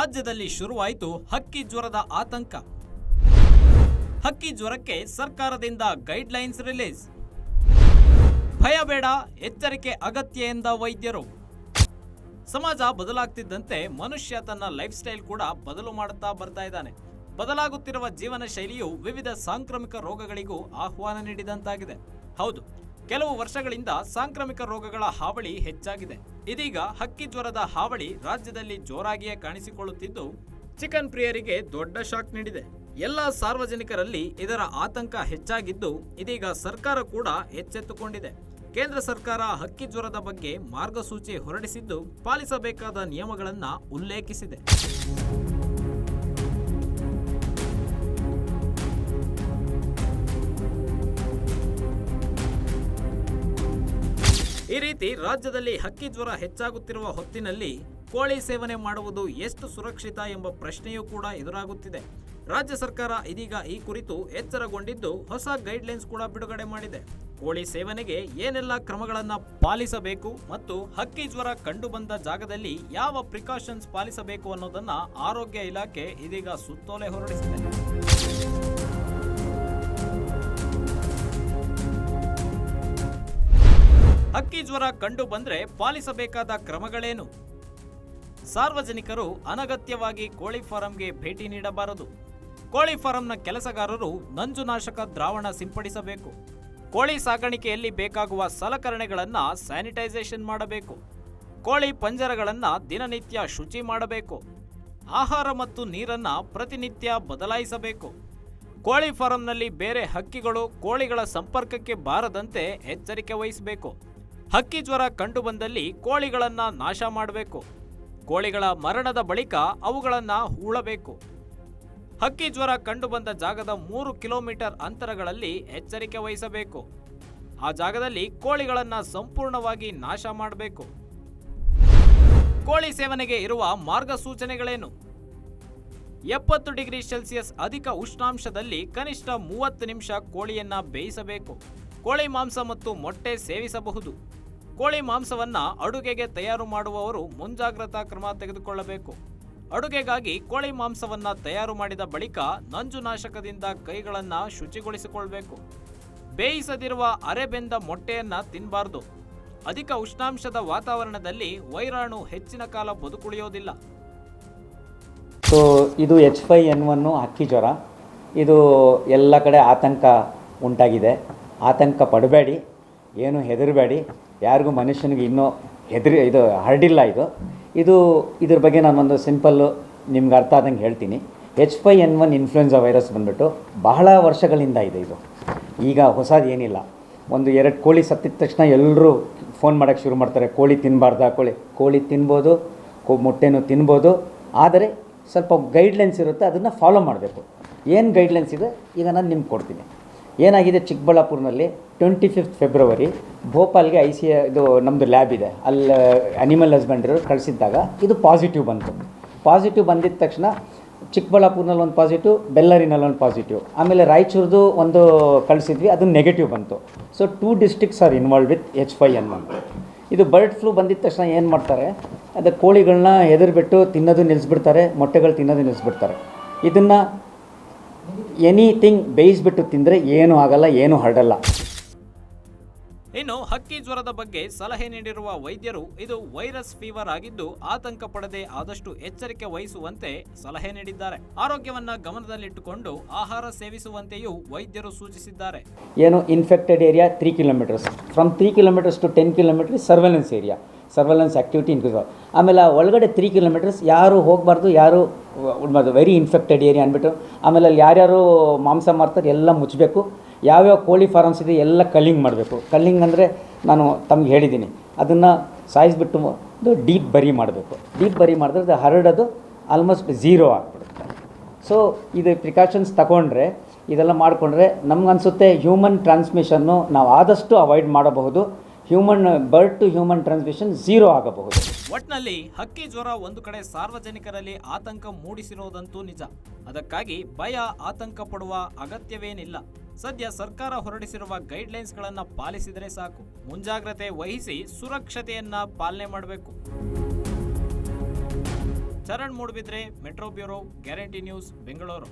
ರಾಜ್ಯದಲ್ಲಿ ಶುರುವಾಯಿತು ಹಕ್ಕಿ ಜ್ವರದ ಆತಂಕ. ಹಕ್ಕಿ ಜ್ವರಕ್ಕೆ ಸರ್ಕಾರದಿಂದ ಗೈಡ್ಲೈನ್ಸ್ ರಿಲೀಸ್. ಭಯ ಬೇಡ, ಎಚ್ಚರಿಕೆ ಅಗತ್ಯ ಎಂದ ವೈದ್ಯರು. ಸಮಾಜ ಬದಲಾಗ್ತಿದ್ದಂತೆ ಮನುಷ್ಯ ತನ್ನ ಲೈಫ್ ಸ್ಟೈಲ್ ಕೂಡ ಬದಲು ಮಾಡುತ್ತಾ ಬರ್ತಾ ಇದ್ದಾನೆ. ಬದಲಾಗುತ್ತಿರುವ ಜೀವನ ಶೈಲಿಯು ವಿವಿಧ ಸಾಂಕ್ರಾಮಿಕ ರೋಗಗಳಿಗೂ ಆಹ್ವಾನ ನೀಡಿದಂತಾಗಿದೆ. ಹೌದು, ಕೆಲವು ವರ್ಷಗಳಿಂದ ಸಾಂಕ್ರಾಮಿಕ ರೋಗಗಳ ಹಾವಳಿ ಹೆಚ್ಚಾಗಿದೆ. ಇದೀಗ ಹಕ್ಕಿ ಜ್ವರದ ಹಾವಳಿ ರಾಜ್ಯದಲ್ಲಿ ಜೋರಾಗಿಯೇ ಕಾಣಿಸಿಕೊಳ್ಳುತ್ತಿದ್ದು, ಚಿಕನ್ ಪ್ರಿಯರಿಗೆ ದೊಡ್ಡ ಶಾಕ್ ನೀಡಿದೆ. ಎಲ್ಲ ಸಾರ್ವಜನಿಕರಲ್ಲಿ ಇದರ ಆತಂಕ ಹೆಚ್ಚಾಗಿದ್ದು, ಇದೀಗ ಸರ್ಕಾರ ಕೂಡ ಎಚ್ಚೆತ್ತುಕೊಂಡಿದೆ. ಕೇಂದ್ರ ಸರ್ಕಾರ ಹಕ್ಕಿ ಜ್ವರದ ಬಗ್ಗೆ ಮಾರ್ಗಸೂಚಿ ಹೊರಡಿಸಿದ್ದು, ಪಾಲಿಸಬೇಕಾದ ನಿಯಮಗಳನ್ನು ಉಲ್ಲೇಖಿಸಿದೆ. ಈ ರೀತಿ ರಾಜ್ಯದಲ್ಲಿ ಹಕ್ಕಿ ಜ್ವರ ಹೆಚ್ಚಾಗುತ್ತಿರುವ ಹೊತ್ತಿನಲ್ಲಿ ಕೋಳಿ ಸೇವನೆ ಮಾಡುವುದು ಎಷ್ಟು ಸುರಕ್ಷಿತ ಎಂಬ ಪ್ರಶ್ನೆಯೂ ಕೂಡ ಎದುರಾಗುತ್ತಿದೆ. ರಾಜ್ಯ ಸರ್ಕಾರ ಇದೀಗ ಈ ಕುರಿತು ಎಚ್ಚರಗೊಂಡಿದ್ದು ಹೊಸ ಗೈಡ್ಲೈನ್ಸ್ ಕೂಡ ಬಿಡುಗಡೆ ಮಾಡಿದೆ. ಕೋಳಿ ಸೇವನೆಗೆ ಏನೆಲ್ಲ ಕ್ರಮಗಳನ್ನು ಪಾಲಿಸಬೇಕು ಮತ್ತು ಹಕ್ಕಿ ಜ್ವರ ಕಂಡುಬಂದ ಜಾಗದಲ್ಲಿ ಯಾವ ಪ್ರಿಕಾಷನ್ಸ್ ಪಾಲಿಸಬೇಕು ಅನ್ನೋದನ್ನು ಆರೋಗ್ಯ ಇಲಾಖೆ ಇದೀಗ ಸುತ್ತೋಲೆ ಹೊರಡಿಸಿದೆ. ಹಕ್ಕಿ ಜ್ವರ ಕಂಡು ಬಂದ್ರೆ ಪಾಲಿಸಬೇಕಾದ ಕ್ರಮಗಳೇನು? ಸಾರ್ವಜನಿಕರು ಅನಗತ್ಯವಾಗಿ ಕೋಳಿ ಫಾರಂಗೆ ಭೇಟಿ ನೀಡಬಾರದು. ಕೋಳಿ ಫಾರಂನ ಕೆಲಸಗಾರರು ನಂಜುನಾಶಕ ದ್ರಾವಣ ಸಿಂಪಡಿಸಬೇಕು. ಕೋಳಿ ಸಾಗಾಣಿಕೆಯಲ್ಲಿ ಬೇಕಾಗುವ ಸಲಕರಣೆಗಳನ್ನು ಸ್ಯಾನಿಟೈಸೇಷನ್ ಮಾಡಬೇಕು. ಕೋಳಿ ಪಂಜರಗಳನ್ನ ದಿನನಿತ್ಯ ಶುಚಿ ಮಾಡಬೇಕು. ಆಹಾರ ಮತ್ತು ನೀರನ್ನ ಪ್ರತಿನಿತ್ಯ ಬದಲಾಯಿಸಬೇಕು. ಕೋಳಿ ಫಾರಂನಲ್ಲಿ ಬೇರೆ ಹಕ್ಕಿಗಳು ಕೋಳಿಗಳ ಸಂಪರ್ಕಕ್ಕೆ ಬಾರದಂತೆ ಎಚ್ಚರಿಕೆ ವಹಿಸಬೇಕು. ಹಕ್ಕಿ ಜ್ವರ ಕಂಡುಬಂದಲ್ಲಿ ಕೋಳಿಗಳನ್ನು ನಾಶ ಮಾಡಬೇಕು. ಕೋಳಿಗಳ ಮರಣದ ಬಳಿಕ ಅವುಗಳನ್ನು ಹೂಳಬೇಕು. ಹಕ್ಕಿ ಜ್ವರ ಕಂಡುಬಂದ ಜಾಗದ ಮೂರು ಕಿಲೋಮೀಟರ್ ಅಂತರಗಳಲ್ಲಿ ಎಚ್ಚರಿಕೆ ವಹಿಸಬೇಕು. ಆ ಜಾಗದಲ್ಲಿ ಕೋಳಿಗಳನ್ನು ಸಂಪೂರ್ಣವಾಗಿ ನಾಶ ಮಾಡಬೇಕು. ಕೋಳಿ ಸೇವನೆಗೆ ಇರುವ ಮಾರ್ಗಸೂಚನೆಗಳೇನು? ಎಪ್ಪತ್ತು ಡಿಗ್ರಿ ಸೆಲ್ಸಿಯಸ್ ಅಧಿಕ ಉಷ್ಣಾಂಶದಲ್ಲಿ ಕನಿಷ್ಠ ಮೂವತ್ತು ನಿಮಿಷ ಕೋಳಿಯನ್ನ ಬೇಯಿಸಬೇಕು. ಕೋಳಿ ಮಾಂಸ ಮತ್ತು ಮೊಟ್ಟೆ ಸೇವಿಸಬಹುದು. ಕೋಳಿ ಮಾಂಸವನ್ನ ಅಡುಗೆಗೆ ತಯಾರು ಮಾಡುವವರು ಮುಂಜಾಗ್ರತಾ ಕ್ರಮ ತೆಗೆದುಕೊಳ್ಳಬೇಕು. ಅಡುಗೆಗಾಗಿ ಕೋಳಿ ಮಾಂಸವನ್ನ ತಯಾರು ಮಾಡಿದ ಬಳಿಕ ನಂಜುನಾಶಕದಿಂದ ಕೈಗಳನ್ನ ಶುಚಿಗೊಳಿಸಿಕೊಳ್ಬೇಕು. ಬೇಯಿಸದಿರುವ ಅರೆಬೆಂದ ಮೊಟ್ಟೆಯನ್ನ ತಿನ್ನಬಾರ್ದು ಅಧಿಕ ಉಷ್ಣಾಂಶದ ವಾತಾವರಣದಲ್ಲಿ ವೈರಾಣು ಹೆಚ್ಚಿನ ಕಾಲ ಬದುಕುಳಿಯೋದಿಲ್ಲ. ಸೊ ಇದು ಎಚ್ ಫೈ ಎನ್ ಒನ್ನು ಹಕ್ಕಿ ಜ್ವರ. ಇದು ಎಲ್ಲ ಕಡೆ ಆತಂಕ ಉಂಟಾಗಿದೆ. ಆತಂಕ ಪಡಬೇಡಿ. ಏನು ಹೆದರಬೇಡಿ. ಯಾರಿಗೂ ಮನುಷ್ಯನಿಗೆ ಇನ್ನೂ ಹೆದರಿ, ಇದು ಹರಡಿಲ್ಲ ಇದು. ಇದು ಇದ್ರ ಬಗ್ಗೆ ನಾನೊಂದು ಸಿಂಪಲ್ಲು ನಿಮ್ಗೆ ಅರ್ಥ ಆದಂಗೆ ಹೇಳ್ತೀನಿ. H five N one influenza virus ಬಂದ್ಬಿಟ್ಟು ಬಹಳ ವರ್ಷಗಳಿಂದ ಇದೆ ಇದು. ಈಗ ಹೊಸದು ಏನಿಲ್ಲ. ಒಂದು ಎರಡು ಕೋಳಿ ಸತ್ತಿದ ತಕ್ಷಣ ಎಲ್ಲರೂ ಫೋನ್ ಮಾಡೋಕ್ಕೆ ಶುರು ಮಾಡ್ತಾರೆ. ಕೋಳಿ ತಿನ್ನಬಾರ್ದ ಕೋಳಿ ಕೋಳಿ ತಿನ್ಬೋದು, ಕೋ, ಮೊಟ್ಟೆನೂ ತಿನ್ಬೋದು. ಆದರೆ ಸ್ವಲ್ಪ ಗೈಡ್ಲೈನ್ಸ್ ಇರುತ್ತೆ, ಅದನ್ನು ಫಾಲೋ ಮಾಡಬೇಕು. ಏನು ಗೈಡ್ಲೈನ್ಸ್ ಇದೆ? ಈಗ ನಾನು ನಿಮ್ಗೆ ಕೊಡ್ತೀನಿ. ಏನಾಗಿದೆ ಚಿಕ್ಕಬಳ್ಳಾಪುರನಲ್ಲಿ ಟ್ವೆಂಟಿ ಫಿಫ್ತ್ ಫೆಬ್ರವರಿ ಭೋಪಾಲ್ಗೆ ಐ ಸಿ ಇದು ನಮ್ಮದು ಲ್ಯಾಬ್ ಇದೆ. ಅಲ್ಲಿ ಅನಿಮಲ್ ಹಸ್ಬೆಂಡ್ರಿ ಕಳಿಸಿದ್ದಾಗ ಇದು ಪಾಸಿಟಿವ್ ಬಂತು. ಪಾಸಿಟಿವ್ ಬಂದಿದ್ದ ತಕ್ಷಣ ಚಿಕ್ಕಬಳ್ಳಾಪುರ್ನಲ್ಲಿ ಒಂದು ಪಾಸಿಟಿವ್ ಬೆಲ್ಲರಿನಲ್ಲಿ ಒಂದು ಪಾಸಿಟಿವ್ ಆಮೇಲೆ ರಾಯಚೂರ್ದು ಒಂದು ಕಳಿಸಿದ್ವಿ, ಅದು ನೆಗೆಟಿವ್ ಬಂತು. So two districts are involve with H five N one ಇದು ಬರ್ಡ್ ಫ್ಲೂ ಬಂದಿದ್ದ ತಕ್ಷಣ ಏನು ಮಾಡ್ತಾರೆ, ಅದು ಕೋಳಿಗಳನ್ನ ಹೆದರ್ಬಿಟ್ಟು ತಿನ್ನೋದು ನಿಲ್ಲಿಸ್ಬಿಡ್ತಾರೆ ಮೊಟ್ಟೆಗಳು ತಿನ್ನೋದು ನಿಲ್ಲಿಸ್ಬಿಡ್ತಾರೆ ಇದನ್ನು ಎನಿಥಿಂಗ್ ಬೇಯಿಸ್ಬಿಟ್ಟು ತಿಂದರೆ ಏನೂ ಆಗಲ್ಲ ಏನೂ ಹರಡಲ್ಲ. ಇನ್ನು ಹಕ್ಕಿ ಜ್ವರದ ಬಗ್ಗೆ ಸಲಹೆ ನೀಡಿರುವ ವೈದ್ಯರು ಇದು ವೈರಸ್ ಫೀವರ್ ಆಗಿದ್ದು ಆತಂಕ ಪಡದೆ ಆದಷ್ಟು ಎಚ್ಚರಿಕೆ ವಹಿಸುವಂತೆ ಸಲಹೆ ನೀಡಿದ್ದಾರೆ. ಆರೋಗ್ಯವನ್ನ ಗಮನದಲ್ಲಿಟ್ಟುಕೊಂಡು ಆಹಾರ ಸೇವಿಸುವಂತೆಯೂ ವೈದ್ಯರು ಸೂಚಿಸಿದ್ದಾರೆ. ಏನು infected area three kilometers from three kilometers to ten kilometers surveillance area surveillance activity increase ಆಮೇಲೆ ಒಳಗಡೆ ತ್ರೀ ಕಿಲೋಮೀಟರ್ಸ್ ಯಾರು ಹೋಗಬಾರ್ದು, ಯಾರು ಉಡ್ಬಾರ್ದು ವೆರಿ ಇನ್ಫೆಕ್ಟೆಡ್ ಏರಿಯಾ ಅಂದ್ಬಿಟ್ಟು, ಆಮೇಲೆ ಅಲ್ಲಿ ಯಾರ್ಯಾರು ಮಾಂಸ ಮಾರ್ತಾರೆ ಎಲ್ಲ ಮುಚ್ಚಬೇಕು ಯಾವ್ಯಾವ ಕೋಳಿ ಫಾರಮ್ಸ್ ಇದೆ ಎಲ್ಲ ಕಲ್ಲಿಂಗ್ ಮಾಡಬೇಕು. ಕಲ್ಲಿಂಗ್ ಅಂದರೆ ನಾನು ತಮ್ಗೆ ಹೇಳಿದ್ದೀನಿ. ಅದನ್ನು ಸಾಯಿಸ್ಬಿಟ್ಟು ಡೀಪ್ ಬರಿ ಮಾಡಬೇಕು. ಡೀಪ್ ಬರಿ ಮಾಡಿದ್ರೆ ಅದು ಹರಡೋದು ಆಲ್ಮೋಸ್ಟ್ ಝೀರೋ ಆಗಿಬಿಡುತ್ತೆ. ಸೊ ಇದು ಪ್ರಿಕಾಷನ್ಸ್ ತಗೊಂಡ್ರೆ, ಇದೆಲ್ಲ ಮಾಡಿಕೊಂಡ್ರೆ ನಮಗನ್ಸುತ್ತೆ ಹ್ಯೂಮನ್ ಟ್ರಾನ್ಸ್ಮಿಷನ್ನು ನಾವು ಆದಷ್ಟು ಅವಾಯ್ಡ್ ಮಾಡಬಹುದು. Human bird to human transmission zero ಆಗಬಹುದು. ಒಟ್ನಲ್ಲಿ ಹಕ್ಕಿ ಜ್ವರ ಒಂದು ಕಡೆ ಸಾರ್ವಜನಿಕರಲ್ಲಿ ಆತಂಕ ಮೂಡಿಸಿರೋದಂತೂ ನಿಜ. ಅದಕ್ಕಾಗಿ ಭಯ, ಆತಂಕ ಪಡುವ ಅಗತ್ಯವೇನಿಲ್ಲ. ಸದ್ಯ ಸರ್ಕಾರ ಹೊರಡಿಸಿರುವ ಗೈಡ್ಲೈನ್ಸ್ ಗಳನ್ನ ಪಾಲಿಸಿದರೆ ಸಾಕು. ಮುಂಜಾಗ್ರತೆ ವಹಿಸಿ ಸುರಕ್ಷತೆಯನ್ನ ಪಾಲನೆ ಮಾಡಬೇಕು. Charan Moodbidri metro bureau Guarantee News Bengaluru